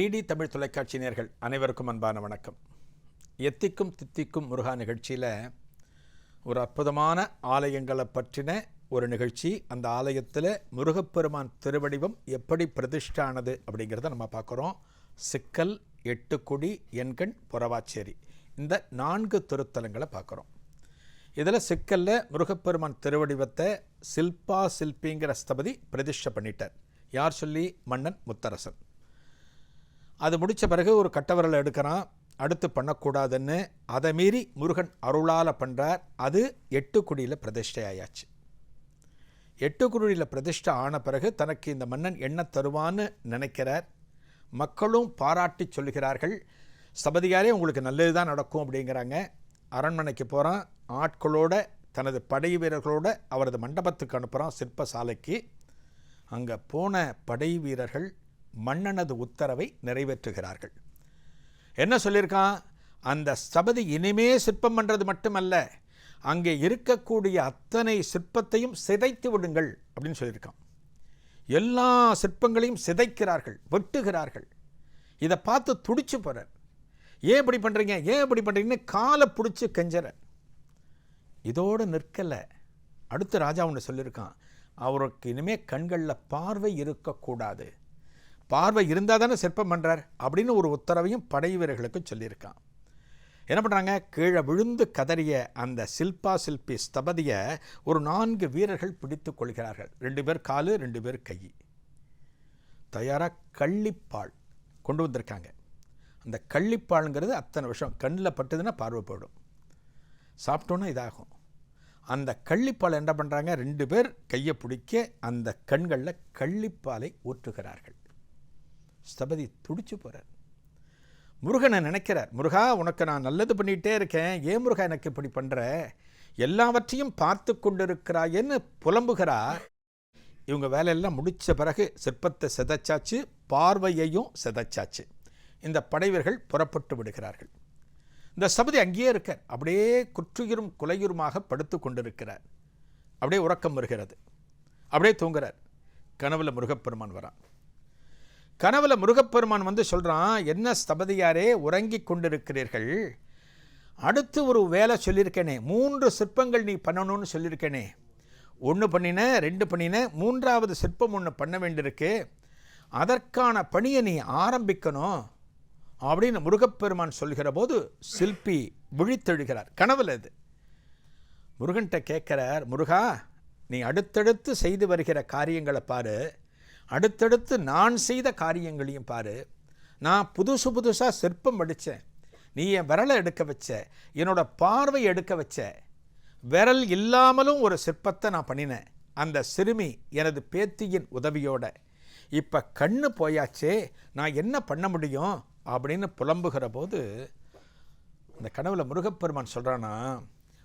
DD Tamil தொலைக்காட்சி நேர்கள் அனைவருக்கும் அன்பான வணக்கம். எத்திக்கும் தித்திக்கும் முருகா நிகழ்ச்சியில் ஒரு அற்புதமான ஆலயங்களை பற்றின ஒரு நிகழ்ச்சி அந்த ஆலயத்தில் முருகப்பெருமான் திருவடிவம் எப்படி பிரதிஷ்டானது அப்படிங்கிறத நம்ம பார்க்குறோம். சிக்கல் எட்டுக்குடி எண்கண் புறவாச்சேரி. இந்த நான்கு திருத்தலங்களை பார்க்குறோம். இதில் சிக்கல்ல முருகப்பெருமான் திருவடிவத்தை சில்பா சில்பிங்கிற ஸ்தபதி பிரதிஷ்டை பண்ணிட்டார். யார் சொல்லி? மன்னன் முத்தரசன். அது முடித்த பிறகு ஒரு கட்டவரலை எடுக்கிறான். அடுத்து பண்ணக்கூடாதுன்னு அதை மீறி முருகன் அருளால் பண்ணுறார் அது எட்டுக்குடியில் பிரதிஷ்டை ஆயாச்சு. எட்டு குடியில் பிரதிஷ்டை ஆன பிறகு தனக்கு இந்த மன்னன் என்ன தருவான்னு நினைக்கிறார். மக்களும் பாராட்டி சொல்கிறார்கள் சபதியாரே உங்களுக்கு நல்லது தான் நடக்கும் அப்படிங்கிறாங்க. அரண்மனைக்கு போகிறான் ஆட்களோட தனது படை வீரர்களோட அவரது மண்டபத்துக்கு அனுப்புகிறான் சிற்பசாலைக்கு. அங்கே போன படை வீரர்கள் மன்னனது உத்தரவை நிறைவேற்றுகிறார்கள். என்ன சொல்லியிருக்கான்? அந்த சபதி இனிமே சிற்பம் பண்ணுறது மட்டுமல்ல அங்கே இருக்கக்கூடிய அத்தனை சிற்பத்தையும் சிதைத்து விடுங்கள் அப்படின்னு சொல்லியிருக்கான். எல்லா சிற்பங்களையும் சிதைக்கிறார்கள் வெட்டுகிறார்கள். இதை பார்த்து துடிச்சு போகிறார் ஏன் இப்படி பண்ணுறீங்க ஏன் இப்படி பண்ணுறீங்கன்னு காலை பிடிச்சி கெஞ்சற இதோடு நிற்கலை. அடுத்து ராஜா ஒன்று சொல்லியிருக்கான் அவருக்கு இனிமேல் கண்களில் பார்வை இருக்கக்கூடாது. பார்வை இருந்தால் தானே சிற்பம் பண்ணுறார் அப்படின்னு ஒரு உத்தரவையும் படை வீரர்களுக்கு சொல்லியிருக்கான். என்ன பண்ணுறாங்க கீழே விழுந்து கதறிய அந்த சில்பா சில்பி ஸ்தபதியை ஒரு நான்கு வீரர்கள் பிடித்து கொள்கிறார்கள். ரெண்டு பேர் காலு ரெண்டு பேர் கை. தயாராக கள்ளிப்பால் கொண்டு வந்திருக்காங்க. அந்த கள்ளிப்பாலுங்கிறது அத்தனை விஷயம் கண்ணில் பட்டுதுன்னா பார்வை போயிடும். சாப்பிட்டோன்னா இதாகும். அந்த கள்ளிப்பால் என்ன பண்ணுறாங்க ரெண்டு பேர் கையை பிடிக்க அந்த கண்களில் கள்ளிப்பாலை ஊற்றுகிறார்கள். ஸ்தபதி துடிச்சு போகிறார் முருகனை நினைக்கிறார் முருகா உனக்கு நான் நல்லது பண்ணிகிட்டே இருக்கேன். ஏன் முருகா எனக்கு இப்படி பண்ணுற எல்லாவற்றையும் பார்த்து கொண்டிருக்கிறாயேன்னு புலம்புகிறார் இவங்க வேலையெல்லாம் முடித்த பிறகு சிற்பத்தை செதைச்சாச்சு பார்வையையும் செதைச்சாச்சு. இந்த படைவர்கள் புறப்பட்டு விடுகிறார்கள். இந்த சபதி அங்கேயே இருக்கார். அப்படியே குற்றுயிரும் குலையுருமாக படுத்து கொண்டிருக்கிறார். அப்படியே உறக்கம் வருகிறது. அப்படியே தூங்குறார் கனவுல முருகப்பெருமான் வரான். கனவுல முருகப்பெருமான் வந்து சொல்கிறான் என்ன ஸ்தபதியாரே உறங்கி கொண்டிருக்கிறீர்கள். அடுத்து ஒரு வேலை சொல்லியிருக்கேனே மூன்று சிற்பங்கள் நீ பண்ணணும்னு சொல்லியிருக்கேனே. ஒன்று பண்ணின ரெண்டு பண்ணின மூன்றாவது சிற்பம் ஒன்று பண்ண வேண்டியிருக்கு. அதற்கான பணியை நீ ஆரம்பிக்கணும் அப்படின்னு முருகப்பெருமான் சொல்கிற போது சில்பி விழித்தெழுகிறார். கனவுல இது. முருகன்கிட்ட கேட்குறார் முருகா நீ அடுத்தடுத்து செய்து வருகிற காரியங்களை பாரு. அடுத்தடுத்து நான் செய்த காரியங்களையும் பாரு. நான் புதுசு புதுசாக சிற்பம் அடித்தேன் நீ என் விரலை எடுக்க வச்ச. என்னோட பார்வை எடுக்க வச்ச. விரல் இல்லாமலும் ஒரு சிற்பத்தை நான் பண்ணினேன். அந்த சிறுமி எனது பேத்தியின் உதவியோட. இப்போ கண்ணு போயாச்சே நான் என்ன பண்ண முடியும்? அப்படின்னு புலம்புகிற போது அந்த கனவுல முருகப்பெருமான் சொல்கிறானா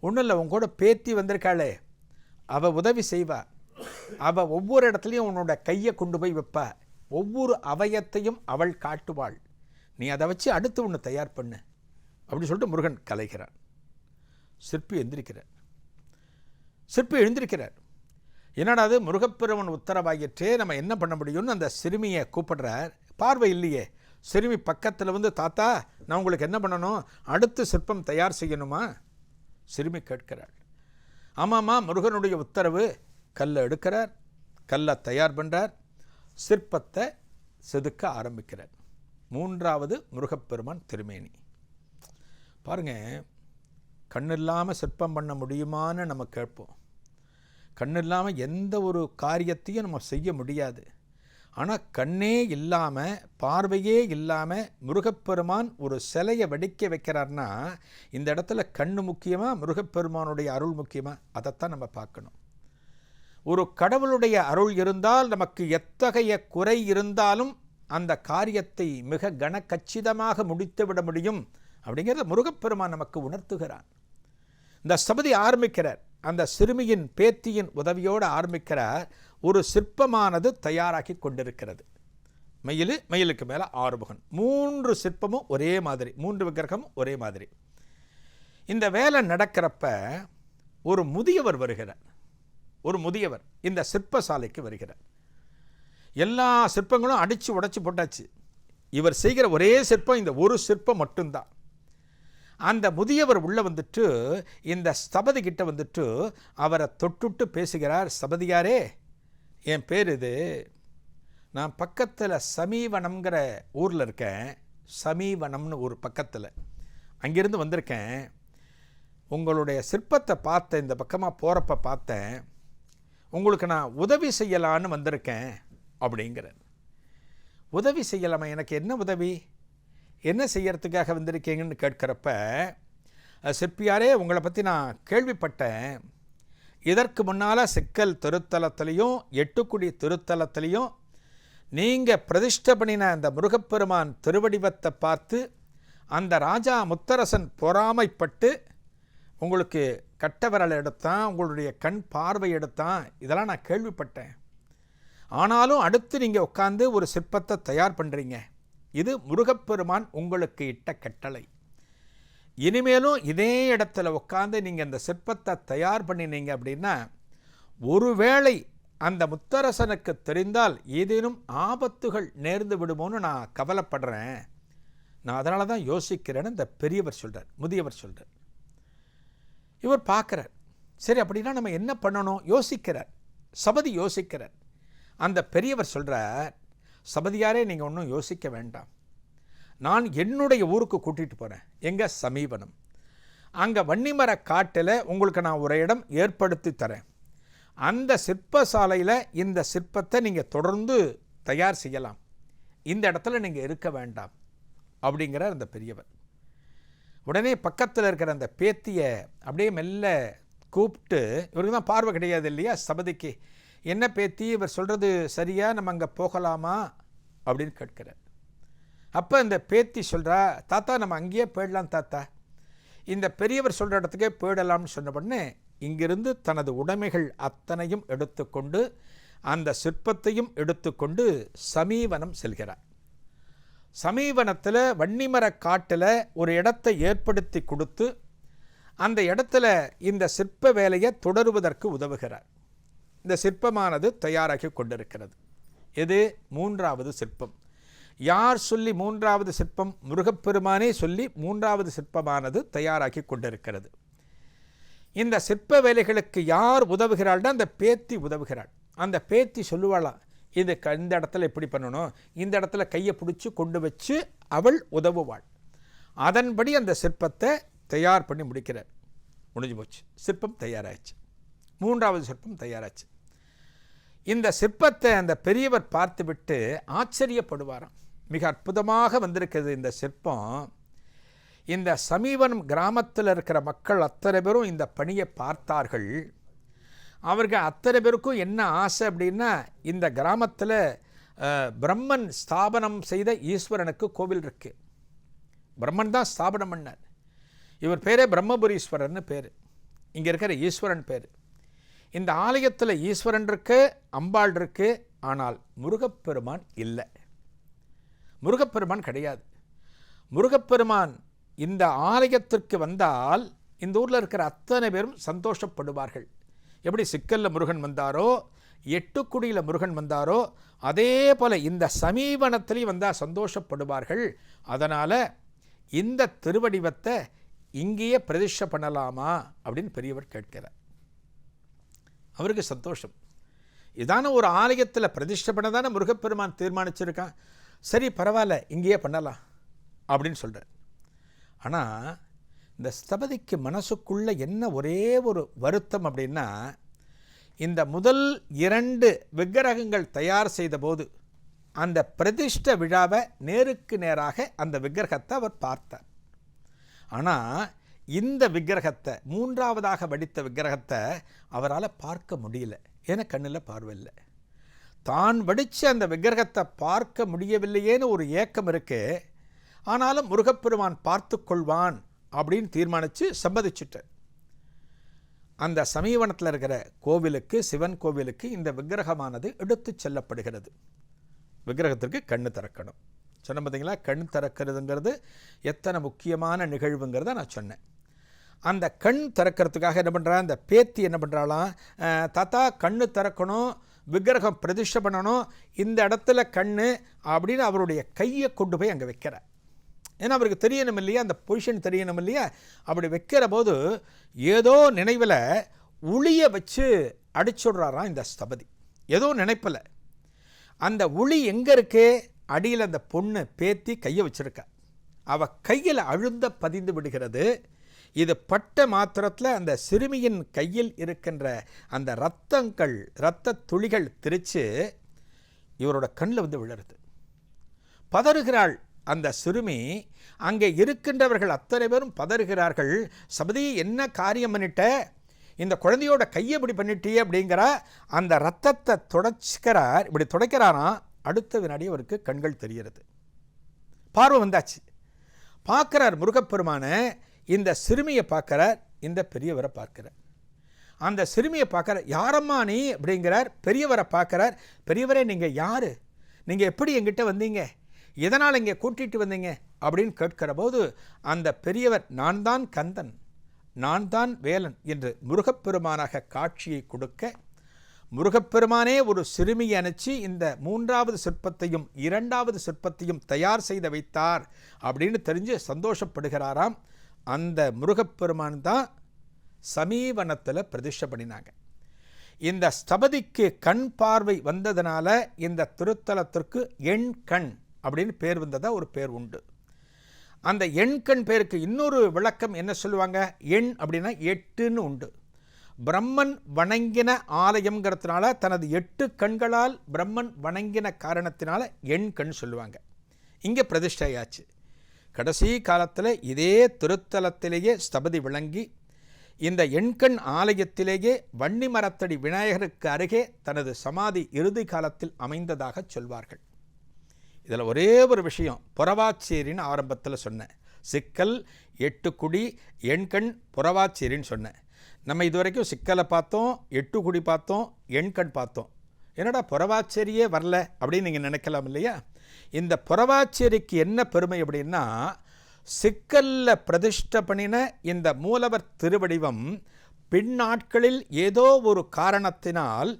ஒன்றும் இல்லை உன் கூட பேத்தி வந்திருக்காளே. அவள் உதவி செய்வா. அவள் ஒவ்வொரு இடத்துலையும் உன்னோட கையை கொண்டு போய் வைப்பா. ஒவ்வொரு அவயத்தையும் அவள் காட்டுவாள். நீ அதை வச்சு அடுத்து ஒன்று தயார் பண்ணு. அப்படி சொல்லிட்டு முருகன் கலைகிறான் சிற்பி எந்திரிக்கிறார். சிற்பி எழுந்திருக்கிறார். என்னடா அது? முருகப்பெருமன் உத்தரவாயிற்றே நம்ம என்ன பண்ண முடியும்னு அந்த சிறுமியை கூப்பிடுறார். பார்வை இல்லையே. சிறுமி பக்கத்தில் வந்து தாத்தா நான் உங்களுக்கு என்ன பண்ணணும்? அடுத்து சிற்பம் தயார் செய்யணுமா? சிறுமி கேட்கிறாள். ஆமாம்மா முருகனுடைய உத்தரவு. கல்லை எடுக்கிறார் கல்லை தயார் பண்ணுறார் சிற்பத்தை செதுக்க ஆரம்பிக்கிறார். மூன்றாவது முருகப்பெருமான் திருமேனி. பாருங்க கண் இல்லாமல் சிற்பம் பண்ண முடியுமான்னு நம்ம கேட்போம். கண் இல்லாமல் எந்த ஒரு காரியத்தையும் நம்ம செய்ய முடியாது. ஆனால் கண்ணே இல்லாமல் பார்வையே இல்லாமல் முருகப்பெருமான் ஒரு சிலையை வெடிக்க வைக்கிறார்னா இந்த இடத்துல கண் முக்கியமாக முருகப்பெருமானுடைய அருள் முக்கியமாக அதைத்தான் நம்ம பார்க்கணும். ஒரு கடவுளுடைய அருள் இருந்தால் நமக்கு எத்தகைய குறை இருந்தாலும் அந்த காரியத்தை மிக கனக்கச்சிதமாக முடித்துவிட முடியும் அப்படிங்கிறத முருகப்பெருமான் நமக்கு உணர்த்துகிறான் இந்த சபதி ஆரம்பிக்கிறார். அந்த சிறுமியின் பேத்தியின் உதவியோடு ஆரம்பிக்கிறார். ஒரு சிற்பமானது தயாராகி கொண்டிருக்கிறது. மயில் மயிலுக்கு மேலே ஆறுமுகன். மூன்று சிற்பமும் ஒரே மாதிரி மூன்று விக்கிரகமும் ஒரே மாதிரி. இந்த வேலை நடக்கிறப்ப ஒரு முதியவர் வருகிறார். ஒரு முதியவர் இந்த சிற்பசாலைக்கு வருகிறார். எல்லா சிற்பங்களும் அடித்து உடைச்சி போட்டாச்சு. இவர் செய்கிற ஒரே சிற்பம் இந்த ஒரு சிற்பம் மட்டும்தான். அந்த முதியவர் உள்ளே வந்துட்டு இந்த ஸ்தபதி கிட்ட வந்துட்டு அவரை தொட்டுட்டு பேசுகிறார் ஸ்தபதியாரே என் பேர் இது. நான் பக்கத்தில் சமீவனம்ங்கிற ஊரில் இருக்கேன். சமீவனம்னு ஒரு பக்கத்தில். அங்கிருந்து வந்திருக்கேன். உங்களுடைய சிற்பத்தை பார்த்தேன் இந்த பக்கமாக போகிறப்ப பார்த்தேன். உங்களுக்கு நான் உதவி செய்யலான்னு வந்திருக்கேன் அப்படிங்கிறார். உதவி செய்யலாமா? எனக்கு என்ன உதவி? என்ன செய்யறதுக்காக வந்திருக்கீங்கன்னு கேட்குறப்ப சிற்பியாரே உங்களை பற்றி நான் கேள்விப்பட்டேன். இதற்கு முன்னால் சிக்கல் திருத்தலத்திலையும் எட்டுக்குடி திருத்தலத்திலையும் நீங்கள் பிரதிஷ்ட பண்ணின அந்த முருகப்பெருமான் திருவடிவத்தை பார்த்து அந்த ராஜா முத்தரசன் பொறாமைப்பட்டு உங்களுக்கு கட்ட விரல் எடுத்தான் உங்களுடைய கண் பார்வை எடுத்தான். இதெல்லாம் நான் கேள்விப்பட்டேன். ஆனாலும் அடுத்து நீங்கள் உட்காந்து ஒரு சிற்பத்தை தயார் பண்ணுறீங்க இது முருகப்பெருமான் உங்களுக்கு இட்ட கட்டளை. இனிமேலும் இதே இடத்துல உட்காந்து நீங்கள் அந்த சிற்பத்தை தயார் பண்ணினீங்க அப்படின்னா ஒருவேளை அந்த முத்தரசனுக்கு தெரிந்தால் ஏதேனும் ஆபத்துகள் நேர்ந்து விடுமோன்னு நான் கவலைப்படுறேன். நான் அதனால தான் யோசிக்கிறேன்னு இந்த பெரியவர் சொல்கிறார் முதியவர் சொல்கிறார் இவர் பார்க்குறார். சரி அப்படின்னா நம்ம என்ன பண்ணணும்? யோசிக்கிறார். சபதி யோசிக்கிறார். அந்த பெரியவர் சொல்கிறார் சபதியாரே நீங்கள் ஒன்றும் யோசிக்க வேண்டாம். நான் என்னுடைய ஊருக்கு கூட்டிகிட்டு போகிறேன் எங்கே சமீபனம். அங்கே வன்னிமர காட்டில் உங்களுக்கு நான் ஒரு இடம் ஏற்படுத்தி தரேன். அந்த சிற்பசாலையில் இந்த சிற்பத்தை நீங்கள் தொடர்ந்து தயார் செய்யலாம். இந்த இடத்துல நீங்கள் இருக்க வேண்டாம். அப்படிங்கிறார் அந்த பெரியவர். உடனே பக்கத்தில் இருக்கிற அந்த பேத்தியை அப்படியே மெல்ல கூப்பிட்டு இவருக்கு தான் பார்வை கிடையாது இல்லையா சபதிக்கு? என்ன பேத்தி இவர் சொல்கிறது சரியாக நம்ம அங்கே போகலாமா? அப்படின்னு கேட்கிறார். அப்போ இந்த பேத்தி சொல்கிறா தாத்தா நம்ம அங்கேயே போயிடலாம் தாத்தா. இந்த பெரியவர் சொல்கிற இடத்துக்கே போயிடலாம்னு சொன்ன உடனே இங்கிருந்து தனது உடைமைகள் அத்தனையும் எடுத்துக்கொண்டு அந்த சிற்பத்தையும் எடுத்துக்கொண்டு சமீவனம் செல்கிறார். சமீபனத்தில் வன்னிமர காட்டில் ஒரு இடத்தை ஏற்படுத்தி கொடுத்து அந்த இடத்துல இந்த சிற்ப வேலையை தொடருவதற்கு உதவுகிறார். இந்த சிற்பமானது தயாராகி கொண்டிருக்கிறது. இது மூன்றாவது சிற்பம். யார் சொல்லி மூன்றாவது சிற்பம்? முருகப்பெருமானே சொல்லி மூன்றாவது சிற்பமானது தயாராகி கொண்டிருக்கிறது. இந்த சிற்ப வேலைகளுக்கு யார் உதவுகிறாள்னா அந்த பேத்தி உதவுகிறாள். அந்த பேத்தி சொல்லுவாளாம் இது க- இந்த இடத்துல எப்படி பண்ணணும்? இந்த இடத்துல கையை பிடிச்சி கொண்டு வச்சு அவள் உதவுவாள். அதன்படி அந்த சிற்பத்தை தயார் பண்ணி முடிக்கிறார். முடிஞ்சு போச்சு. சிற்பம் தயாராகிச்சு மூன்றாவது சிற்பம் தயாராச்சு. இந்த சிற்பத்தை அந்த பெரியவர் பார்த்துவிட்டு ஆச்சரியப்படுவாராம். மிக அற்புதமாக வந்திருக்கிறது இந்த சிற்பம். இந்த சமீபனம் கிராமத்தில் இருக்கிற மக்கள் அத்தனை பேரும் இந்த பணியை பார்த்தார்கள். அவர்கள் அத்தனை பேருக்கும் என்ன ஆசை அப்படின்னா இந்த கிராமத்தில் பிரம்மன் ஸ்தாபனம் செய்த ஈஸ்வரனுக்கு கோவில் இருக்குது பிரம்மன் தான் ஸ்தாபனம் பண்ணார். இவர் பேரே பிரம்மபுரீஸ்வரர்னு பேர். இங்கே இருக்கிற ஈஸ்வரன் பேர். இந்த ஆலயத்தில் ஈஸ்வரன் இருக்கு அம்பாள் இருக்கு ஆனால் முருகப்பெருமான் இல்லை. முருகப்பெருமான் கிடையாது. முருகப்பெருமான் இந்த ஆலயத்திற்கு வந்தால் இந்த ஊரில் இருக்கிற அத்தனை பேரும் சந்தோஷப்படுவார்கள். எப்படி சிக்கலில் முருகன் வந்தாரோ எட்டுக்குடியில் முருகன் வந்தாரோ அதே போல் இந்த சமீபனத்திலையும் வந்தால் சந்தோஷப்படுவார்கள். அதனால் இந்த திருவடிவத்தை இங்கேயே பிரதிஷ்ட பண்ணலாமா அப்படின்னு பெரியவர் கேட்கிறார். அவருக்கு சந்தோஷம். இதான ஒரு ஆலயத்தில் பிரதிஷ்டை பண்ண தானே முருகப்பெருமான் தீர்மானிச்சிருக்கான். சரி பரவாயில்ல இங்கேயே பண்ணலாம் அப்படின்னு சொல்கிறார் ஆனால் இந்த ஸ்தபதிக்கு மனசுக்குள்ள என்ன ஒரே ஒரு வருத்தம் அப்படின்னா இந்த முதல் இரண்டு விக்கிரகங்கள் தயார் செய்தபோது அந்த பிரதிஷ்ட விழாவை நேருக்கு நேராக அந்த விக்கிரகத்தை அவர் பார்த்தார். ஆனால் இந்த விக்கிரகத்தை மூன்றாவதாக வடித்த விக்கிரகத்தை அவரால் பார்க்க முடியல. ஏன்னா கண்ணில் பார்வையில்லை தான் வடித்த அந்த விக்கிரகத்தை பார்க்க முடியவில்லையேன்னு ஒரு ஏக்கம் இருக்கு. ஆனாலும் முருகப்பெருமான் பார்த்து கொள்வான் அப்படின்னு தீர்மானித்து சம்மதிச்சுட்டார். அந்த சமீபனத்தில் இருக்கிற கோவிலுக்கு சிவன் கோவிலுக்கு இந்த விக்கிரகமானது எடுத்துச் செல்லப்படுகிறது. விக்கிரகத்திற்கு கண்ணு திறக்கணும். சொன்ன பார்த்தீங்களா? கண் திறக்கிறதுங்கிறது எத்தனை முக்கியமான நிகழ்வுங்கிறத நான் சொன்னேன். அந்த கண் திறக்கிறதுக்காக என்ன பண்ணுறா அந்த பேத்தி என்ன பண்ணுறாளாம் தாத்தா கண்ணு திறக்கணும் விக்கிரகம் பிரதிஷ்டை பண்ணணும் இந்த இடத்துல கண்ணு அப்படின்னு அவருடைய கையை கொண்டு போய் அங்கே வைக்கிறார். ஏன்னா அவருக்கு தெரியணும் இல்லையா? அந்த பொசிஷன் தெரியணும் இல்லையா? அப்படி வைக்கிற போது ஏதோ நினைவில் உளியை வச்சு அடிச்சுடுறாராம் இந்த ஸ்தபதி. ஏதோ நினைப்பில். அந்த உளி எங்கே இருக்கு? அடியில் அந்த பொண்ணு பேத்தி கையை வச்சுருக்கா. அவள் கையில் அழுந்த பதிந்து விடுகிறது. இது பட்ட மாத்திரத்தில் அந்த சிறுமியின் கையில் இருக்கின்ற அந்த ரத்தங்கள் இரத்த துளிகள் திரித்து இவரோட கண்ணில் வந்து விழுறது பதறுகிறாள். அந்த சிறுமி அங்கே இருக்கின்றவர்கள் அத்தனை பேரும் பதறுகிறார்கள். சபதி என்ன காரியம் பண்ணிட்ட? இந்த குழந்தையோட கையை இப்படி பண்ணிட்டே அப்படிங்கிற அந்த ரத்தத்தை துடைச்சிக்கிறார். இப்படி துடைக்கிறாராம் அடுத்த வினாடி அவருக்கு கண்கள் தெரிகிறது. பார்வை வந்தாச்சு. பார்க்குறார் முருகப்பெருமான இந்த சிறுமியை பார்க்குறார் இந்த பெரியவரை பார்க்குறார். அந்த சிறுமியை பார்க்குறார் யாரம்மா நீ? அப்படிங்கிறார். பெரியவரை பார்க்குறார். பெரியவரே நீங்கள் யார்? நீங்கள் எப்படி எங்கிட்ட வந்தீங்க? எதனால் இங்கே கூட்டிகிட்டு வந்தீங்க? அப்படின்னு கேட்கிற போது அந்த பெரியவர் நான் தான் கந்தன் நான் தான் வேலன் என்று முருகப்பெருமானாக காட்சியை கொடுக்க முருகப்பெருமானே ஒரு சிறுமியை அனுப்பிச்சு இந்த மூன்றாவது சிற்பத்தையும் இரண்டாவது சிற்பத்தையும் தயார் செய்து வைத்தார் அப்படின்னு தெரிஞ்சு சந்தோஷப்படுகிறாராம். அந்த முருகப்பெருமான் தான் சமீபனத்தில் பிரதிஷ்டை பண்ணினாங்க இந்த ஸ்தபதிக்கு கண் பார்வை வந்ததுனால இந்த திருத்தலத்திற்கு எண் கண் அப்படின்னு பேர் வந்ததாக ஒரு பேர் உண்டு. அந்த எண்கண் பேருக்கு இன்னொரு விளக்கம் என்ன சொல்லுவாங்க? எண் அப்படின்னா எட்டுன்னு உண்டு. பிரம்மன் வணங்கின ஆலயம்ங்கிறதுனால தனது எட்டு கண்களால் பிரம்மன் வணங்கின காரணத்தினால எண் கண் சொல்லுவாங்க. இங்கே பிரதிஷ்டையாச்சு. கடைசி காலத்தில் இதே திருத்தலத்திலேயே ஸ்தபதி விளங்கி இந்த எண்கண் ஆலயத்திலேயே வன்னி மரத்தடி விநாயகருக்கு அருகே தனது சமாதி இறுதி காலத்தில் அமைந்ததாக சொல்வார்கள். இதில் ஒரே ஒரு விஷயம் புறவாச்சேரின்னு ஆரம்பத்தில் சொன்னேன். சிக்கல் எட்டுக்குடி எண்கண் புறவாச்சேரின்னு சொன்னேன். நம்ம இதுவரைக்கும் சிக்கலை பார்த்தோம் எட்டுக்குடி பார்த்தோம் எண்கண் பார்த்தோம். என்னடா புறவாச்சேரியே வரல அப்படின்னு நீங்கள் நினைக்கலாம் இல்லையா? இந்த புறவாச்சேரிக்கு என்ன பெருமை அப்படின்னா சிக்கல்ல பிரதிஷ்ட பண்ணின இந்த மூலவர் திருவடிவம் பின்னாட்களில் ஏதோ ஒரு காரணத்தினால்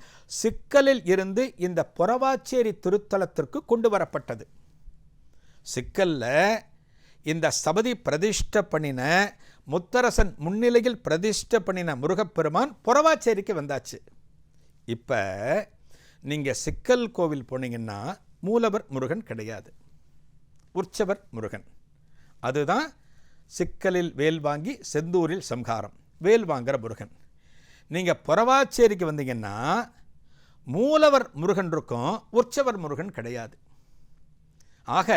சிக்கலில் இருந்து இந்த புறவாச்சேரி திருத்தலத்திற்கு கொண்டு வரப்பட்டது. சிக்கலில் இந்த சபதி பிரதிஷ்ட பண்ணின முத்தரசன் முன்னிலையில் பிரதிஷ்ட பண்ணின முருகப்பெருமான் புறவாச்சேரிக்கு வந்தாச்சு. இப்போ நீங்கள் சிக்கல் கோவில் போனீங்கன்னா மூலவர் முருகன் கிடையாது. உற்சவர் முருகன். அதுதான் சிக்கலில் வேல் வாங்கி செந்தூரில் சம்ஹாரம். வேல் வாங்குற முருகன். நீங்கள் புறவாச்சேரிக்கு வந்தீங்கன்னா மூலவர் முருகன் இருக்கும் உற்சவர் முருகன் கிடையாது. ஆக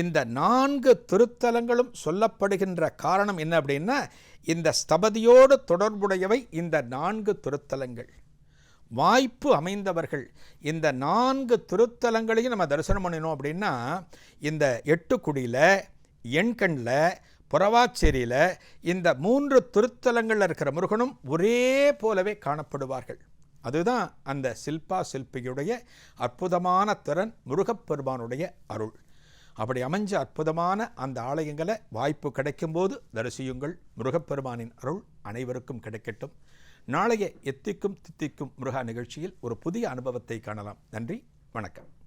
இந்த நான்கு திருத்தலங்களும் சொல்லப்படுகின்ற காரணம் என்ன அப்படின்னா இந்த ஸ்தபதியோடு தொடர்புடையவை இந்த நான்கு திருத்தலங்கள். வாய்ப்பு அமைந்தவர்கள் இந்த நான்கு திருத்தலங்களையும் நம்ம தரிசனம் பண்ணினோம் அப்படின்னா இந்த எட்டுக்குடியில் எண்கண்ணில் புறவாச்சேரியில் இந்த மூன்று திருத்தலங்களில் இருக்கிற முருகனும் ஒரே போலவே காணப்படுவார்கள். அதுதான் அந்த சில்பா சில்பியுடைய அற்புதமான திறன் முருகப்பெருமானுடைய அருள். அப்படி அமைஞ்ச அற்புதமான அந்த ஆலயங்களை வாய்ப்பு கிடைக்கும்போது தரிசியுங்கள். முருகப்பெருமானின் அருள் அனைவருக்கும் கிடைக்கட்டும். நாளைய எத்திக்கும் தித்திக்கும் முருகா நிகழ்ச்சியில் ஒரு புதிய அனுபவத்தை காணலாம். நன்றி வணக்கம்.